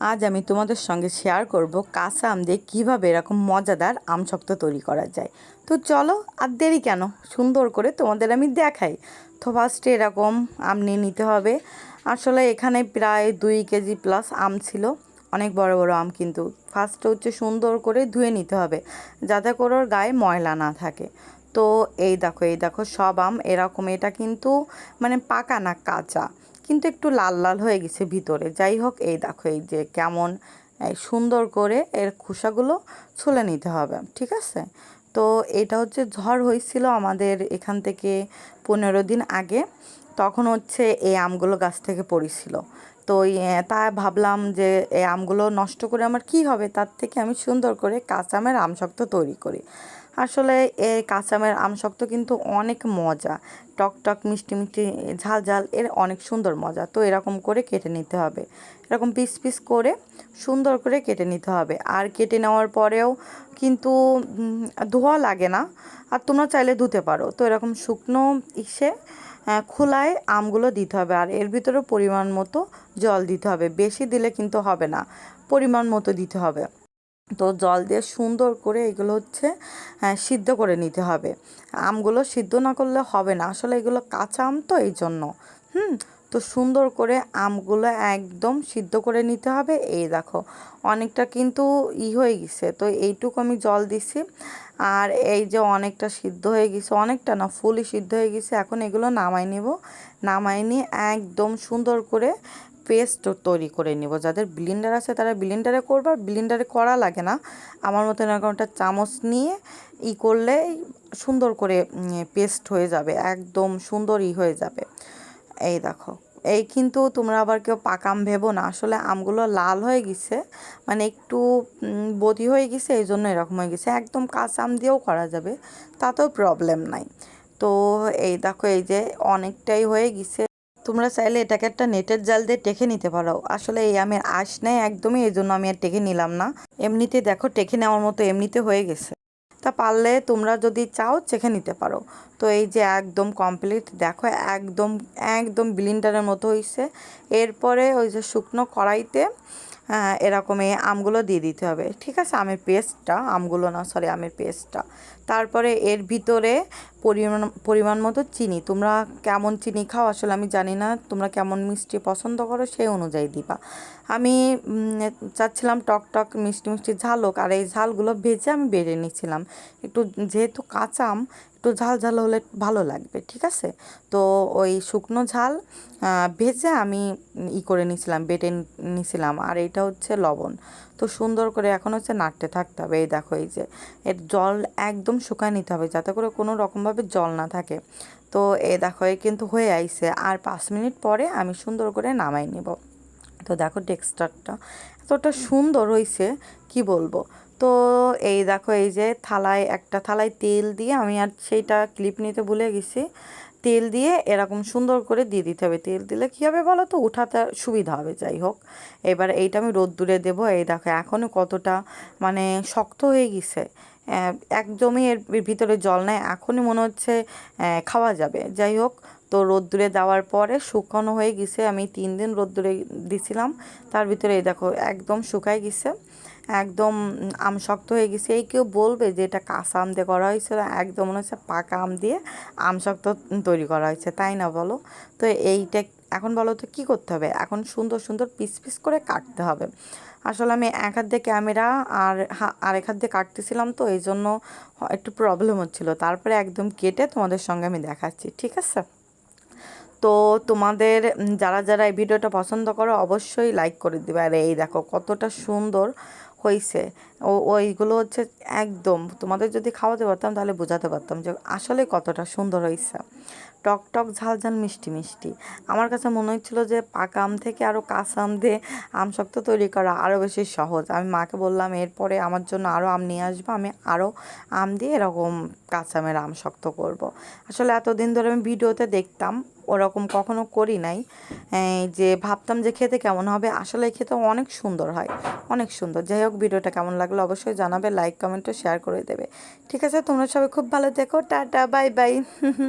আজ আমি তোমাদের সঙ্গে শেয়ার করব কাঁচা আম দিয়ে কীভাবে এরকম মজাদার আম শক্ত তৈরি করা যায়। তো চলো আর দেরি কেন? সুন্দর করে তোমাদের আমি দেখাই। তো ফার্স্টে এরকম আম নিয়ে নিতে হবে। আসলে এখানে প্রায় দুই কেজি প্লাস আম ছিল। অনেক বড় বড় আম কিন্তু। ফার্স্টে হচ্ছে সুন্দর করে ধুয়ে নিতে হবে যাতে করে ওর গায়ে ময়লা না থাকে। তো এই দেখো এই দেখো সব আম এরকম। এটা কিন্তু মানে পাকা না কাঁচা। কিন্তু একটু লাল লাল হয়ে গেছে ভিতরে। যাই হোক, এই দেখো, এই যে কেমন সুন্দর করে এর খোসাগুলো ছুলে নিতে হবে, ঠিক আছে? তো এটা হচ্ছে ঝড় হয়েছিল আমাদের এখান থেকে পনেরো দিন আগে। তখন হচ্ছে এই আমগুলো গাছ থেকে পড়েছিল। তো তা ভাবলাম যে এই আমগুলো নষ্ট করে আমার কি হবে? তার থেকে আমি সুন্দর করে কাঁচামের আমশক্ত তৈরি করি। আসলে এই কাঁচামের আমশক্ত কিন্তু অনেক মজা। টক টক মিষ্টি মিষ্টি, ঝাল ঝাল, এর অনেক সুন্দর মজা। তো এরকম করে কেটে নিতে হবে। এরকম পিস পিস করে সুন্দর করে কেটে নিতে হবে। আর কেটে নেওয়ার পরেও কিন্তু ধোয়া লাগে না। আর তোমরা চাইলে ধুতে পারো। তো এরকম শুকনো ইসে খোলায় আমগুলো দিতে হবে। আর এর ভিতরে পরিমাণ মতো জল দিতে হবে। বেশি দিলে কিন্তু হবে না। পরিমাণ মতো দিতে হবে। তো জল দিয়ে সুন্দর করে এগুলো হচ্ছে সিদ্ধ করে নিতে হবে। আমগুলো সিদ্ধ না করলে হবে না। আসলে এগুলো কাঁচা আম তো, এই জন্য। হুম? তো সুন্দর করে আমগুলো একদম সিদ্ধ করে নিতে হবে। এই দেখো, অনেকটা কিন্তু ই হয়ে গেছে। তো এইটুকু আমি জল দিছি। আর এই যে অনেকটা সিদ্ধ হয়ে গেছে, অনেকটা না, ফুলই সিদ্ধ হয়ে গেছে। এখন এগুলো নামাই নেব। নামাই নিয়ে একদম সুন্দর করে পেস্ট তৈরি করে নিব। যাদের ব্লিন্ডার আছে তারা ব্লিন্ডারে করবে, আর ব্লিন্ডারে করা লাগে না। আমার মতো এরকম একটা চামচ নিয়ে ই করলে সুন্দর করে পেস্ট হয়ে যাবে, একদম সুন্দর ই হয়ে যাবে। এই দেখো, এই কিন্তু তোমরা আবার কেউ পাকাম ভেবো না। আসলে আমগুলো লাল হয়ে গেছে মানে একটু বদি হয়ে গেছে, এই জন্য এরকম হয়ে গেছে। একদম কাঁচা আম দিয়েও করা যাবে, তাতেও প্রবলেম নাই। তো এই দেখো, এই যে অনেকটাই হয়ে গেছে। তোমরা চাইলে এটাকে একটা নেটের জাল দিয়ে টেকে নিতে পারো। আসলে এই আমের আশ নেয় একদমই এই জন্য আমি আর টেকে নিলাম না। এমনিতে দেখো, টেকে নেওয়ার মতো এমনিতে হয়ে গেছে। তা পারলে তোমরা যদি চাও চেখে নিতে পারো। তো এই যে একদম কমপ্লিট দেখো একদম একদম ব্লিন্ডারের মতো হয়েছে এরপরে ওই যে শুকনো কড়াইতে এরকম এই আমগুলো দিয়ে দিতে হবে। ঠিক আছে? আমের পেস্টটা, আমগুলো না সরি আমের পেস্টটা। তারপরে এর ভিতরে পরিমাণ পরিমাণ মতো চিনি। তোমরা কেমন চিনি খাও আসলে আমি জানি না। তোমরা কেমন মিষ্টি পছন্দ করো সেই অনুযায়ী দিবা। আমি চাচ্ছিলাম টক টক মিষ্টি মিষ্টি ঝাল হোক। আর এই ঝালগুলো ভেজে আমি বেড়ে নিচ্ছিলাম। একটু যেহেতু কাঁচা আম একটু ঝাল ঝাল হলে ভালো লাগবে, ঠিক আছে? তো ওই শুকনো ঝাল ভেজে আমি ই করে নিছিলাম, বেটে নিছিলাম। আর এটা হচ্ছে লবণ। তো সুন্দর করে এখন হচ্ছে নাড়তে থাকতে হবে। এই দেখো, এই যে এর জল একদম শুকায় নিতে হবে, যাতে করে কোনো রকমভাবে জল না থাকে। তো এ দেখো, এ কিন্তু হয়ে আইছে। আর পাঁচ মিনিট পরে আমি সুন্দর করে নামাই নেব। তো দেখো, টেক্সচারটা এতটা সুন্দর হয়েছে কি বলব? তো এই দেখো, এই যে থালায়, একটা থালায় তেল দিয়ে আমি আর সেইটা ক্লিপ নিতে ভুলে গেছি। তেল দিয়ে এরকম সুন্দর করে দিয়ে দিতে হবে। তেল দিলে কী হবে বলো তো? উঠাতে সুবিধা হবে, যাই হোক। এবার এইটা আমি রোদ্দুরে দেবো। এই দেখো এখনও কতটা মানে শক্ত হয়ে গেছে। একদমই এর ভিতরে জল নেয় এখনই মনে হচ্ছে খাওয়া যাবে। যাই হোক, তো রোদ্দুরে দেওয়ার পরে শুকানো হয়ে গেছে। আমি তিন দিন রোদ্দুরে দিছিলাম। তার ভিতরে এই দেখো, একদম শুকায় গেছে। একদম আম শক্ত হয়ে গেছে। এই কেউ বলবে যে এটা কাঁচা আম দিয়ে করা হয়েছিল একদম মনে হচ্ছে পাকা আম দিয়ে আম শক্ত তৈরি করা হয়েছে, তাই না বলো? তো এইটা এখন বলো তো কী করতে হবে? এখন সুন্দর সুন্দর পিস পিস করে কাটতে হবে। আসলে আমি এক হাত দিয়ে ক্যামেরা আর আরেক হাত দিয়ে কাটতেছিলাম তো, এই জন্য একটু প্রবলেম হচ্ছিল। তারপরে একদম কেটে তোমাদের সঙ্গে আমি দেখাচ্ছি, ঠিক আছে? তো তোমাদের যারা যারা এই ভিডিওটা পছন্দ করো, অবশ্যই লাইক করে দিবে। আর এই দেখো কতটা সুন্দর হয়েছে ও ওইগুলো হচ্ছে একদম, তোমাদের যদি খাওয়াতে পারতাম তাহলে বোঝাতে পারতাম যে আসলে কতটা সুন্দর হয়েছে। টক টক, ঝাল ঝাল, মিষ্টি মিষ্টি। আমার কাছে মনে হচ্ছিল যে পাকা আম থেকে আরও কাঁচা আম দিয়ে আম শক্ত তৈরি করা আরও বেশি সহজ। আমি মাকে বললাম, এরপরে আমার জন্য আরও আম নিয়ে আসব, আমি আরও আম দিয়ে এরকম কাঁচা আমের আম শক্ত করব। আসলে এতদিন ধরে আমি ভিডিওতে দেখতাম, ওরকম কখনো করি নাই। যে ভাবতাম যে খেতে কেমন হবে, আসলে খেতে অনেক সুন্দর হয়, অনেক সুন্দর। যাই হোক, ভিডিওটা কেমন লাগল অবশ্যই জানাবে, লাইক কমেন্টও শেয়ার করে দেবে। ঠিক আছে তোমরা সবাই খুব ভালো দেখো টাটা বাই বাই